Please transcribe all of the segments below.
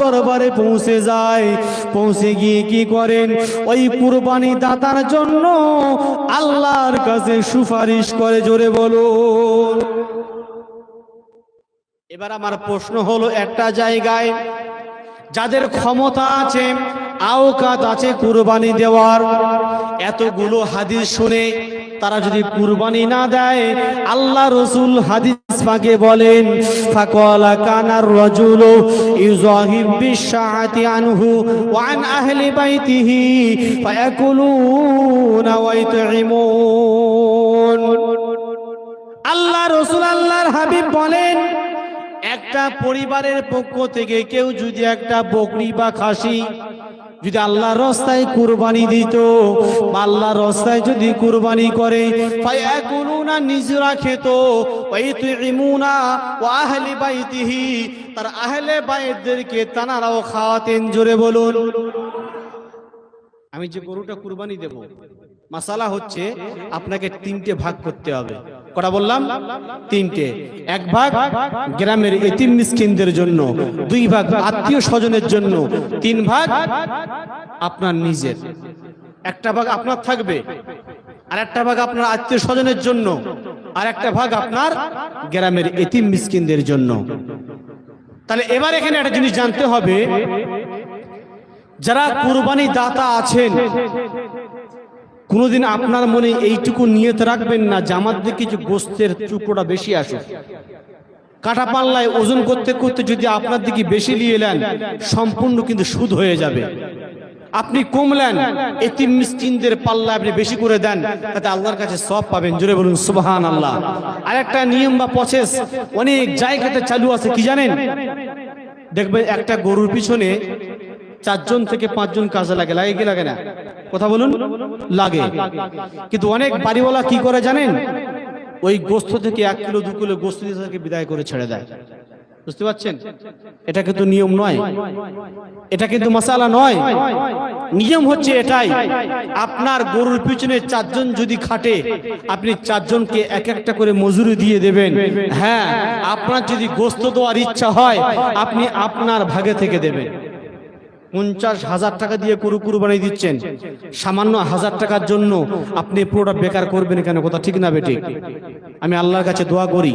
দরবারে পৌঁছে যায়। পৌঁছে গিয়ে কি করেন? ওই কুরবানি দাতার জন্য আল্লাহর কাছে সুপারিশ করে জোরে বলুন। এবার আমার প্রশ্ন হলো একটা জায়গায় যাদের ক্ষমতা আছে, আওকাত আছে কুরবানি দেওয়ার, এতগুলো হাদিস শুনে তারা যদি কুরবানি না দেয় আল্লাহ রসুল হাদিস পাকে বলেন ফাকালা কানার রাজুল ইউজাহিব বিশাআতি আনহু ওয়া আন আহলি বাইতিহি ফায়াকুলুনা ওয়া ইতঈমুন আল্লাহ রসুল আল্লাহর হাবিব বলেন একটা পরিবারের পক্ষ থেকে কেউ যদি একটা বকরি বা খাসি যদি আল্লাহর রাস্তায় কুরবানি দিত বা আল্লাহর রাস্তায় যদি কুরবানি করে, ফায়াকুলুনা নিজরা খেত, ওয়াইতুইমুনা ওয়া আহলি বাইতিহি, তার আহলে বাইতদেরকে তানারাও খাওয়াতেন, জোরে বলুন। আমি যে গরুটা কুরবানি দেব, মাসালা হচ্ছে আপনাকে তিনটে ভাগ করতে হবে। কটা বললাম? তিনটে। এক ভাগ গ্রামের এতিম মিসকিনদের জন্য, দুই ভাগ আত্মীয় স্বজনের জন্য, তিন ভাগ আপনার নিজের। একটা ভাগ আপনার থাকবে, আর একটা ভাগ আপনার আত্মীয় স্বজনের জন্য, আর একটা ভাগ আপনার গ্রামের এতিম মিসকিনদের জন্য। তাহলে এবার এখানে একটা জিনিস জানতে হবে, যারা কুরবানি দাতা আছেন কোনোদিন আপনার মনে এইটুকু নিয়ত রাখবেন না যে আমার দিকে কিছু গোস্তের টুকরোটা বেশি আসুক। কাটা পাল্লায় ওজন করতে করতে যদি আপনার দিকে বেশি নিয়ে নেন, সম্পূর্ণ কিন্তু সুদ হয়ে যাবে। আপনি কমলেন এতিম মিসকিনদের পাল্লা আপনি বেশি করে দেন, তাতে আল্লাহর কাছে সব পাবেন। জোরে বলুন সুবহান আল্লাহ আর একটা নিয়ম বা প্রসেস অনেক জায়গাতে চালু আছে, কি জানেন? দেখবেন একটা গরুর পিছনে চারজন থেকে পাঁচজন কাজে লাগে লাগে কি লাগে না? কথা বলুন? লাগে। কিন্তু অনেক বাড়িওয়ালা কি করে জানেন? ওই গোস্ত থেকে এক কিলো, দু কিলো গোস্ত দিয়ে বিদায় করে ছেড়ে দেয়। বুঝতে পারছেন? এটা কিন্তু নিয়ম নয়। এটা কিন্তু মশালা নয়। নিয়ম হচ্ছে এটাই। আপনার গরুর পিছনে চারজন যদি খাটে, আপনি চারজনকে এক একটা করে মজুরি দিয়ে দেবেন। হ্যাঁ আপনার যদি গোস্ত দেওয়ার ইচ্ছা হয়, আপনি আপনার ভাগে থেকে দেবেন। পঞ্চাশ হাজার টাকা দিয়ে কুরু কুরবানি দিচ্ছেন। সামান্য হাজার টাকার জন্য আপনি পুরোটা বেকার করবেন কেন? কথা ঠিক না বেটি? আমি আল্লাহর কাছে দোয়া করি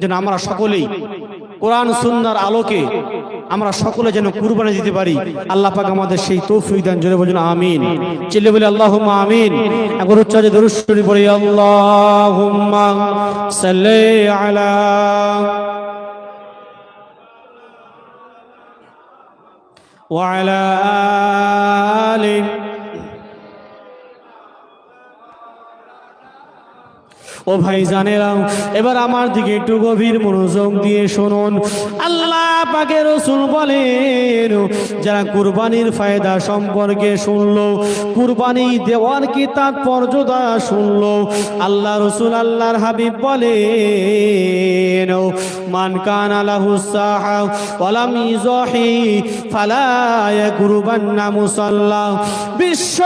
যেন আমরা সকলেই কোরআন সুন্নার আলোকে আমরা সকলে যেন কুরবানি দিতে পারি। আল্লাহ পাক আমাদের সেই তৌফিক দান, জোরে বলুন, আমিন। চিল্লে বলে আল্লাহ আমিন। এখন যে দরুশ্বরী বলি আল্লাহুম্মা সাল্লি আলা وعلى آله ও ভাই জানেরাম, এবার আমার দিকে একটু গভীর মনোযোগ দিয়ে শুনুন। আল্লাহ পাকে রসুল বলেন, যারা কুরবানির ফায়দা সম্পর্কে শুনলো, কুরবানি দেওয়ার কি তাৎপর্যতা শুনলো? আল্লাহ রসুল আল্লাহর হাবিব বলেন, মান কান আলাহু সাহা ওয়ালাম ইজাহি ফালা ইয়াকুরবান্না মুসাল্লা। বিশ্ব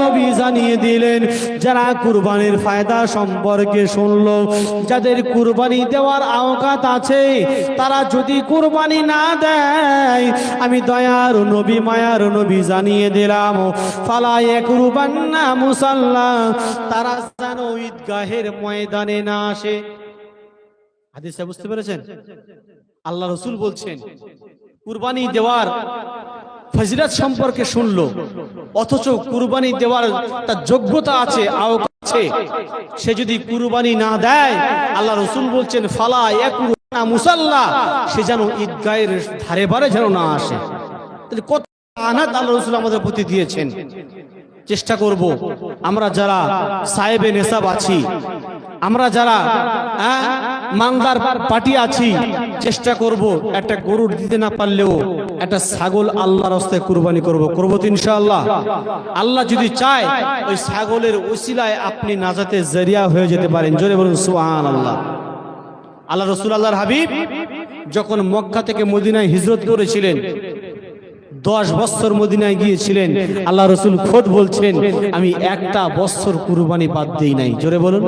নবী জানিয়ে দিলেন, যারা কুরবানির ফায়দা সম্পর্কে শুনলো, যাদের কুরবানি দেওয়ার আওকাত আছে, তারা যদি কুরবানি না দেয়, আমি দয়ার নবী, মায়ার নবী জানিয়ে দিলাম ফালায়ে কুরবান্না মুসাল্লা, তারা যেন ঈদগাহের ময়দানে না আসে। হাদিসটা বুঝতে পেরেছেন? আল্লাহ রসুল বলছেন, কুরবানি দেওয়ার ফজিলত সম্পর্কে শুনলো, অথচ কুরবানি দেওয়ার তার যোগ্যতা আছে আছে সে যদি কুরবানি না দেয় আল্লাহ রসুল বলছেন ফালা না মুসাল্লা সে যেন ঈদগাহের ধারে বারে যেন না আসে। কত আনাত আল্লাহ রসুল আমাদের প্রতি দিয়েছেন? চেষ্টা করব। আমরা যারা সাহেবে নেশাব আছি আমরা যারা হ্যাঁ, মাংদার পার্টি আছি, চেষ্টা করব একটা গরুর দিতে না পারলেও একটা ছাগল আল্লাহর রাস্তায় কুরবানি করব। করব তো ইনশাআল্লাহ। আল্লাহ যদি চায়, ওই ছাগলের ওসিলায় আপনি নাজাতে জরিয়া হয়ে যেতে পারেন। জোরে বলুন, সুবহানাল্লাহ। আল্লাহ রসুল, আল্লাহর হাবিব যখন মক্কা থেকে মদিনায় হিজরত করেছিলেন, দশ বছর মদিনায় গিয়েছিলেন, আল্লাহ রসুল খোদ বলছেন, আমি একটা বছর কুরবানি বাদ দিই নাই। জোরে বলুন।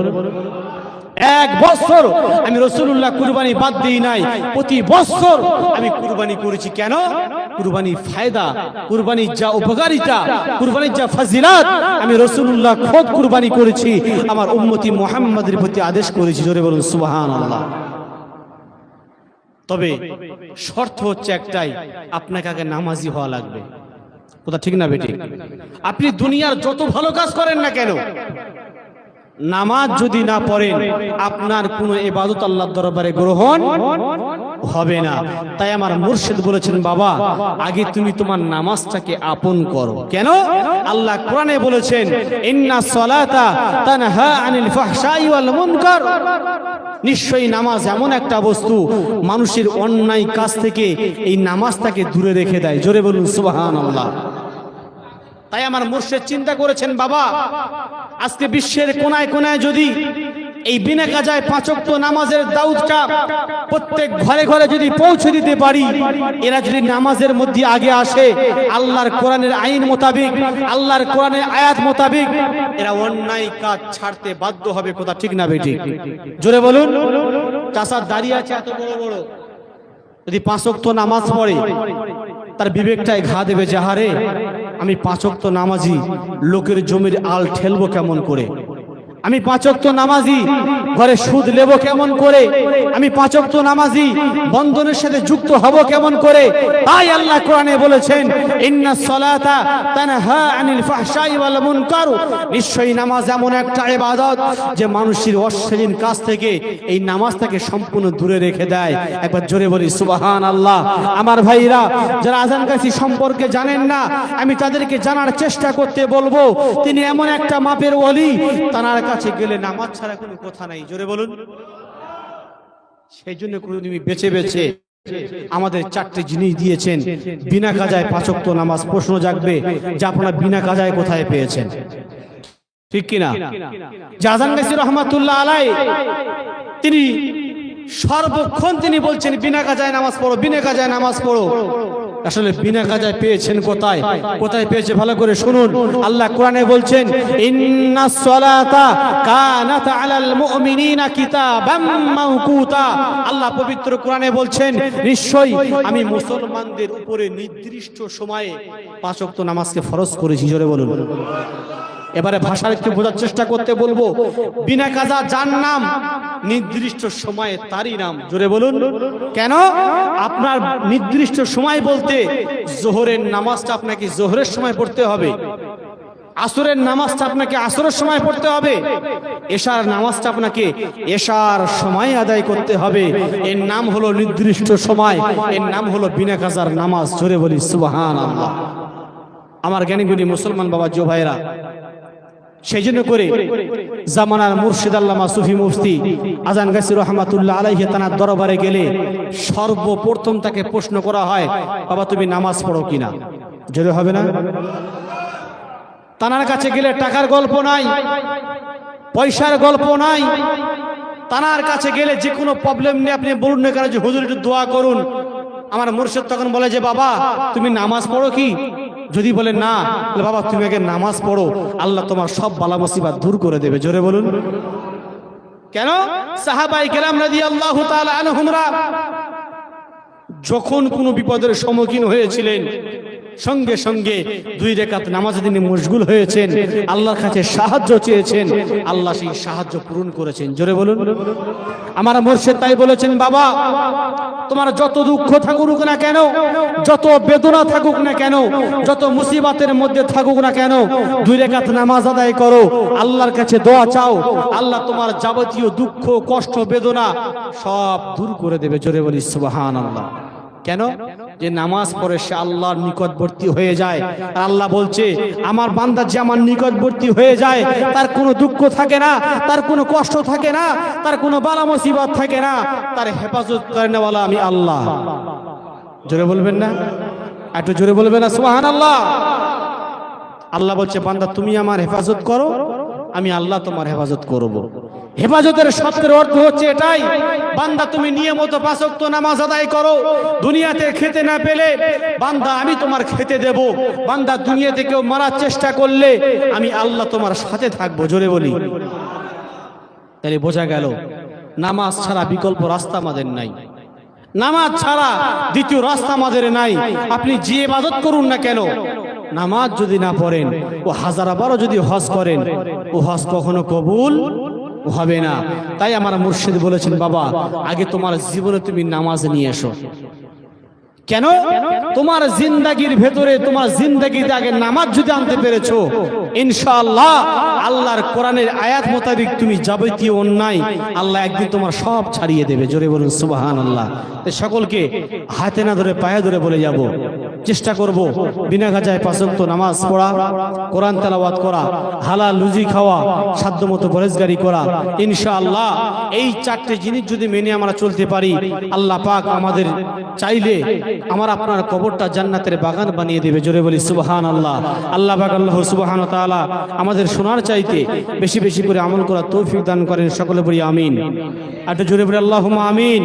এক বছর আমি রসুল্লাহ কুরবানি বাদ দিই নাই। প্রতি বছর আমি কুরবানি করেছি। কেন? কুরবানি ফায়দা, কুরবানির যা উপকারিতা, কুরবানির যা ফাজিলাত, আমি রসুল্লাহ খোদ কুরবানি করেছি। আমার উম্মতি মোহাম্মদের প্রতি আদেশ করেছি। জোরে বলুন সুবাহান আল্লাহ তবে শর্ত হচ্ছে একটাই, আপনাকে আগে নামাজি হওয়া লাগবে। কথা ঠিক না বেটি আপনি দুনিয়ার যত ভালো কাজ করেন না কেন নামাজ যদি না পড়েন, আপনার কোনো এবাদত আল্লাহর দরবারে গ্রহণ হবে না। তাই আমার মুর্শিদ বলেছেন, বাবা, আগে তুমি তোমার নামাজটাকে আপন করো। কেন? আল্লাহ কোরআনে বলেছেন, ইন্না সলাতা তানহা আনিল ফাহশাই ওয়াল মুনকার। নিশ্চয়ই নামাজ এমন একটা বস্তু, মানুষের অন্যায় কাজ থেকে এই নামাজটাকে দূরে রেখে দেয়। জোরে বলুন, সুবহানাল্লাহ। তাই আমার মুর্শেদ চিন্তা করেছেন, বাবা, আজকে বিশ্বের কোনায় কোনায় যদি এই বিনা কাজায় পাঁচক্ত নামাজের দাউদটা প্রত্যেক ঘরে ঘরে যদি পৌঁছে দিতে পারি, এরা যদি নামাজের মধ্যে আগে আসে, আল্লাহর কোরআনের আইন মোতাবিক, আল্লাহর কোরআনের আয়াত মোতাবিক, এরা অন্যায় কাজ ছাড়তে বাধ্য হবে। কোথা ঠিক না বেটি জোরে বলুন। চাষার দাঁড়িয়ে আছে এত বড় বড়। যদি পাঁচক্ত নামাজ পড়ে তার বিবেকটাই ঘা দেবে যাহারে আমি পাঁচক তো নামাজি, লোকের জমির আল ঠেলবো কেমন করে? আমি পাঁচক্ত নামাজি, ঘরে সুদ নেব কেমন করে? আমি পাঁচক্ত নামাজি, বন্ধনের সাথে যুক্ত হব কেমন করে? তাই আল্লাহ কোরআনে বলেছেন, ইন্না সলাতা তানহা আনিল ফাহশাই ওয়াল মুনকার। নিশ্চয়ই নামাজ এমন একটা ইবাদত যে মানুষের অশ্লীল কাজ থেকে এই নামাজটাকে সম্পূর্ণ দূরে রেখে দেয়। একবার জোরে বলি সুবাহান আল্লাহ আমার ভাইরা, যারা আজান কাছি সম্পর্কে জানেন না, আমি তাদেরকে জানার চেষ্টা করতে বলব। তিনি এমন একটা মাপের ওলি, তার কাছে গেলে নামাজ ছাড়া কোনো কথা নাই। জোরে বলুন। সেই জন্য তুমি বেছে বেছে আমাদের চারটি জিনিস দিয়েছেন। বিনা কাজায় পাচক্ত নামাজ। প্রশ্ন জাগবে যে আপনারা বিনা কাজায় কোথায় পেয়েছেন? ঠিক কিনা? জাহান গাছি রহমাতুল্লাহ আলাই, তিনি সর্বক্ষণ তিনি বলছেন, বিনা কাজায় নামাজ পড়ো, বিনা কাজায় নামাজ পড়ো। আসলে বিনা কাজায় পেয়েছেন কোথায়? কোথায় পেয়েছে? ভালো করে শুনুন। আল্লাহ কোরআনে বলছেন ইন্নাস সালাতা কানাত আলাল মুমিনিনা কিতাবাম মাওকুতা। আল্লাহ পবিত্র কোরআনে বলছেন, নিশ্চয়ই আমি মুসলমানদের উপরে নির্দিষ্ট সময়ে পাঁচ ওয়াক্ত নামাজকে ফরজ করেছি। জোরে বলুন। এবারে ভাষার একটু বোঝার চেষ্টা করতে বলব। বিনা কাজা যার নাম, নির্দিষ্ট সময়ে তারই নাম। জোরে বলুন। কেন? আপনার নির্দিষ্ট সময় বলতে জোহরের নামাজটা আপনাকে জোহরের সময় পড়তে হবে। আসরের নামাজটা আপনাকে আসরের সময় পড়তে হবে। এশার নামাজটা আপনাকে এশার সময় আদায় করতে হবে। এর নাম হলো নির্দিষ্ট সময়। এর নাম হলো বিনা কাজার নামাজ। জোরে বলি সুবাহান আমার জ্ঞানীগুলি মুসলমান বাবা জো ভাইরা সেই জন্য করে জামানার মুর্শিদ আল্লামা সুফি মুফতি আজান গাছি রহমাতুল্লাহ আলাইহি তানার দরবারে গেলে সর্বপ্রথম তাকে প্রশ্ন করা হয়, বাবা, তুমি নামাজ পড়ো কিনা যদি হবে না? তানার কাছে গেলে টাকার গল্প নাই, পয়সার গল্প নাই। তানার কাছে গেলে যে কোনো প্রবলেম নিয়ে আপনি বলুন না কেন যে, হুজুর, একটু দোয়া করুন। আমার মুর্শিদ তখন বলে যে, বাবা, তুমি নামাজ পড়ো কি? যদি বলে, না বাবা, তুমি আগে নামাজ পড়ো। আল্লাহ তোমার সব বালা মুসিবাত দূর করে দেবে। জোরে বলুন। কেন? সাহাবাই কেরাম রাজি আল্লাহ যখন কোনো বিপদের সম্মুখীন হয়েছিলেন সঙ্গে সঙ্গে দুই রেখাত নামাজে তিনি মশগুল হয়েছেন। আল্লাহর কাছে সাহায্য চেয়েছেন। আল্লাহ সেই সাহায্য পূরণ করেছেন। জোরে বলুন। আমার মোর্শেদ তাই বলেছেন, বাবা, তোমার যত দুঃখ থাকুক না কেন, যত বেদনা থাকুক না কেন, যত মুসিবাতের মধ্যে থাকুক না কেন, দুই রেখাত নামাজ আদায় করো। আল্লাহর কাছে দোয়া চাও। আল্লাহ তোমার যাবতীয় দুঃখ, কষ্ট, বেদনা সব দূর করে দেবে। জোরে বলি সুবাহান আল্লাহ কেন? যে নামাজ পড়ে সে আল্লাহর নিকটবর্তী হয়ে যায়। আর আল্লাহ বলছে, আমার বান্দা যে আমার নিকটবর্তী হয়ে যায়, তার কোনো দুঃখ থাকে না, তার কোনো কষ্ট থাকে না, তার কোনো বালা মুসিবত থাকে না, তার হেফাজত করে নেওয়ালা আমি আল্লাহ। জোরে বলবেন না? একটু জোরে বলবেন না? সুহান আল্লাহ আল্লাহ বলছে, বান্দা, তুমি আমার হেফাজত করো, আমি আল্লাহ তোমার হেফাজত করব। হেফাজতের শব্দের অর্থ হচ্ছে এটাই, বান্দা তুমি নিয়মিত পাঁচক্ত নামাজ আদায় করো, দুনিয়াতে খেতে না পেলে, বান্দা আমি তোমার খেতে দেব, বান্দা দুনিয়াতে কেউ মারার চেষ্টা করলে আমি আল্লাহ তোমার সাথে থাকব, জোরে বলি। তাহলে বোঝা গেল, নামাজ ছাড়া বিকল্প রাস্তা আমাদের নাই। নামাজ ছাড়া দ্বিতীয় রাস্তা আমাদের নাই। আপনি যে ইবাদত করুন না কেন, নামাজ যদি না পড়েন, ও হাজার বারো যদি হজ করেন, ও হজ কখনো কবুল হবে না। তাই আমার মুর্শিদ বলেছেন বাবা আগে তোমার জীবনে তুমি নামাজ নিয়ে এসো। কেন? তোমার জিন্দাগির ভেতরে তোমার জিন্দাগিতে আগে নামাজ যদি আনতে পেরেছ, ইনশাআল্লাহ আল্লাহর কোরআনের আয়াত মোতাবেক তুমি যাবতীয় অন্যায় আল্লাহ একদিন তোমার সব ছাড়িয়ে দেবে। জোরে বলুন সুবাহান আল্লাহ সকলকে হাতে না ধরে পায়ে ধরে বলে যাব। চেষ্টা করব বিনা গাজায় পাঁচক্ত নামাজ পড়া, কোরআন তেলাওয়াত করা হালা লুজি খাওয়া, সাধ্যমতো পরেজগারি করা। ইনশাআল্লাহ এই চারটে জিনিস যদি মেনে আমরা চলতে পারি, আল্লাহ পাক আমাদের চাইলে আমার আপনার কবরটা জান্নাতের বাগান বানিয়ে দেবে, জোরে বলি সুবহান আল্লাহ আল্লাহ পাক আল্লাহ সুবহান তালা আমাদের শোনার চাইতে বেশি বেশি করে আমল করা তৌফিক দান করেন, সকলে বলি আমিন। আর জোরে বলি আল্লাহ আমিন।